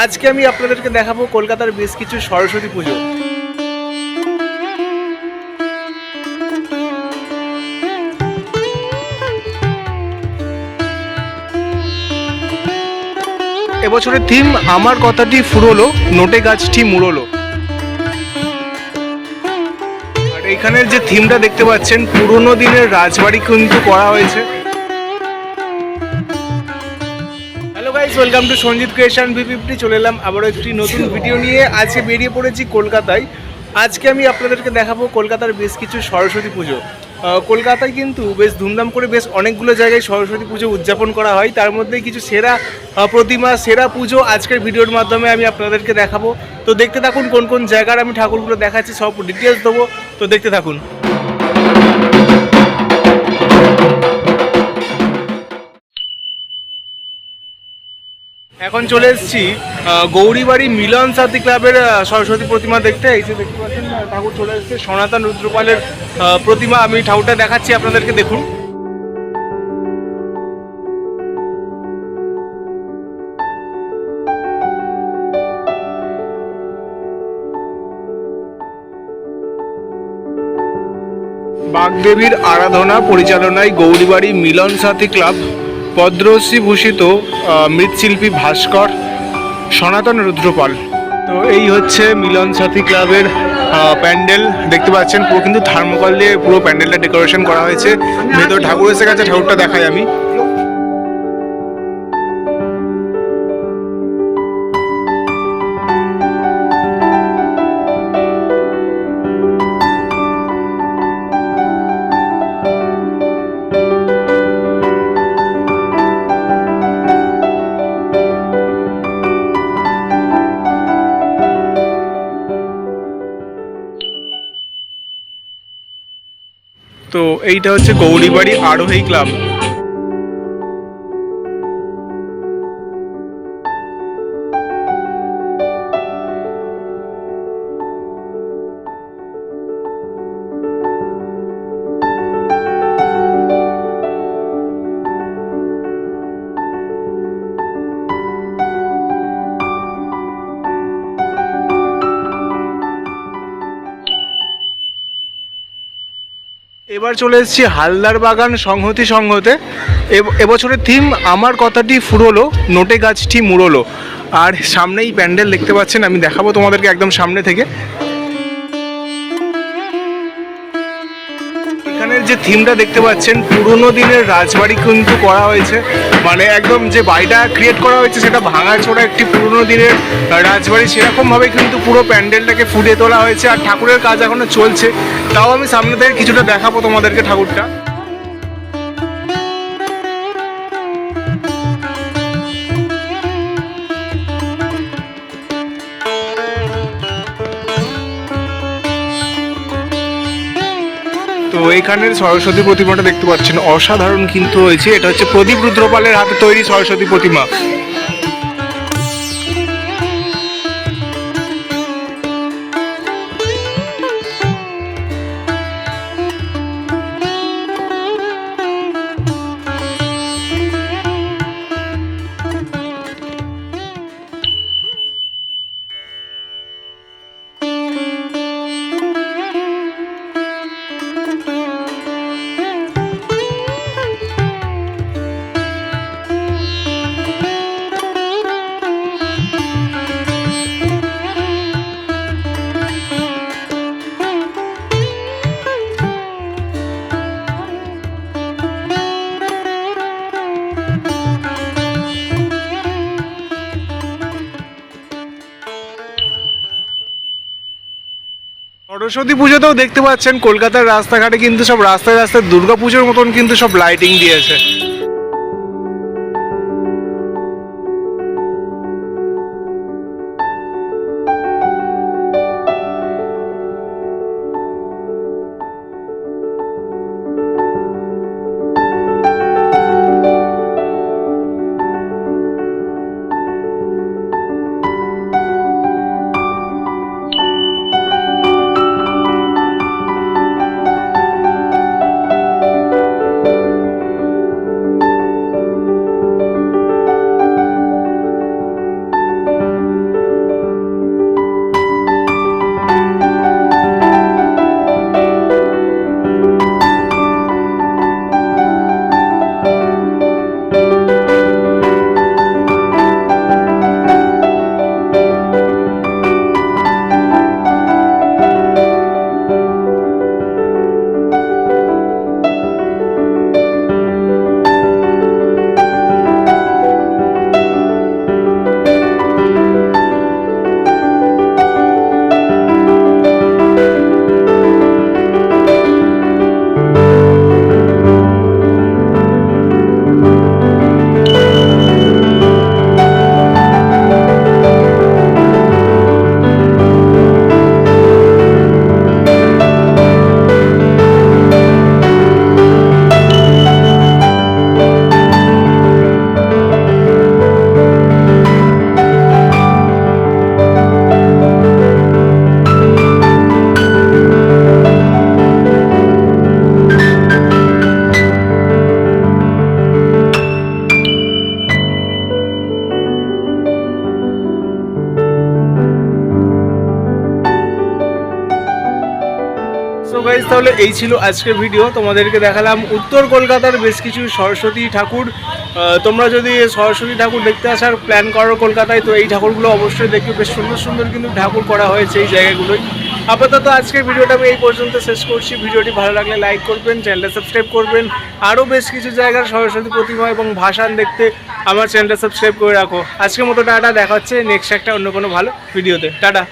আজকে আমি আপনাদেরকে দেখাবো কলকাতার বেশ কিছু সরস্বতী পুজো। এবছরের থিম আমার কথাটি ফুরলো, নোটে গাছটি মুড়লো। আর এখানের যে থিমটা দেখতে পাচ্ছেন, পুরোনো দিনের রাজবাড়ি কিন্তু করা হয়েছে। Guys welcome to Sanjit creation V fifty চলে এলাম আবারও একটি নতুন ভিডিও নিয়ে। আজকে বেরিয়ে পড়েছি কলকাতায়। আজকে আমি আপনাদেরকে দেখাবো কলকাতার বেশ কিছু সরস্বতী পুজো। কলকাতায় কিন্তু বেশ ধুমধাম করে বেশ অনেকগুলো জায়গায় সরস্বতী পুজো উদযাপন করা হয়। তার মধ্যে কিছু সেরা প্রতিমা, সেরা পুজো আজকের ভিডিওর মাধ্যমে আমি আপনাদেরকে দেখাবো। তো দেখতে থাকুন কোন কোন জায়গার আমি ঠাকুরগুলো দেখাচ্ছি, সব ডিটেলস দেবো। তো দেখতে থাকুন। এখন চলে এসেছি গৌরীবাড়ি মিলন সাথী ক্লাবের সরস্বতী প্রতিমা দেখতে। এই যে দেখতে পাচ্ছেন ঠাকুর চলে এসেছে, সনাতন রুদ্রপালের প্রতিমা। আমি ঠাকুরটা দেখাচ্ছি, আপনাদেরকে দেখুন। বাগদেবীর আরাধনা পরিচালনায় গৌরীবাড়ি মিলন সাথী ক্লাব পদ্মশ্রী ভূষিত মৃৎশিল্পী ভাস্কর, সনাতন রুদ্রপাল। তো এই হচ্ছে মিলন সাথী ক্লাবের প্যান্ডেল। দেখতে পাচ্ছেন, পুরো কিন্তু থার্মোকল দিয়ে পুরো প্যান্ডেলটা ডেকোরেশন করা হয়েছে। ভেতর ঠাকুর এসে গেছে ঠাকুরটা দেখাই আমি। তো এইটা হচ্ছে গৌরীবাড়ি আরোহী ক্লাব। এবার চলে এসেছি হালদার বাগান সংহতি সংহতে। এব- এবছরের থিম আমার কথাটি ফুরলো, নোটে গাছটি মুড়লো। আর সামনেই প্যান্ডেল দেখতে পাচ্ছেন, আমি দেখাবো তোমাদেরকে একদম সামনে থেকে। যে থিমটা দেখতে পাচ্ছেন, পুরোনো দিনের রাজবাড়ি কিন্তু করা হয়েছে। মানে একদম যে বাড়িটা ক্রিয়েট করা হয়েছে, সেটা ভাঙা ছোড়া একটি পুরোনো দিনের রাজবাড়ি। সেরকমভাবে কিন্তু পুরো প্যান্ডেলটাকে ফুটিয়ে তোলা হয়েছে। আর ঠাকুরের কাজ এখনও চলছে। তাও আমি সামনে থেকে কিছুটা দেখাবো তোমাদেরকে ঠাকুরটা। এখানের সরস্বতী প্রতিমাটা দেখতে পাচ্ছেন। অসাধারণ কিন্তু হয়েছে। এটা হচ্ছে প্রদীপ রুদ্রপালের হাতে তৈরি সরস্বতী প্রতিমা। সরস্বতী পুজোতেও দেখতে পাচ্ছেন, কলকাতার রাস্তাঘাটে কিন্তু সব রাস্তায় রাস্তায় দুর্গা পুজোর মতন কিন্তু সব লাইটিং দিয়েছে। তাহলে এই ছিল আজকের ভিডিও। তোমাদেরকে দেখালাম উত্তর কলকাতার বেশ কিছু সরস্বতী ঠাকুর। তোমরা যদি সরস্বতী ঠাকুর দেখতে আসার প্ল্যান করো কলকাতায়, তো এই ঠাকুরগুলো অবশ্যই দেখবে। বেশ সুন্দর সুন্দর কিন্তু ঠাকুর করা হয়েছে এই জায়গাগুলোই আপাতত আজকের ভিডিওটা আমি এই পর্যন্ত শেষ করছি। ভিডিওটি ভালো লাগলে লাইক করবেন চ্যানেলটা সাবস্ক্রাইব করবেন। আরও বেশ কিছু জায়গার সরস্বতী প্রতিমা এবং ভাসান দেখতে আমার চ্যানেলটা সাবস্ক্রাইব করে রাখো। আজকের মতো টাটা, দেখা হচ্ছে নেক্সট একটা অন্য কোনো ভালো ভিডিওতে টাটা।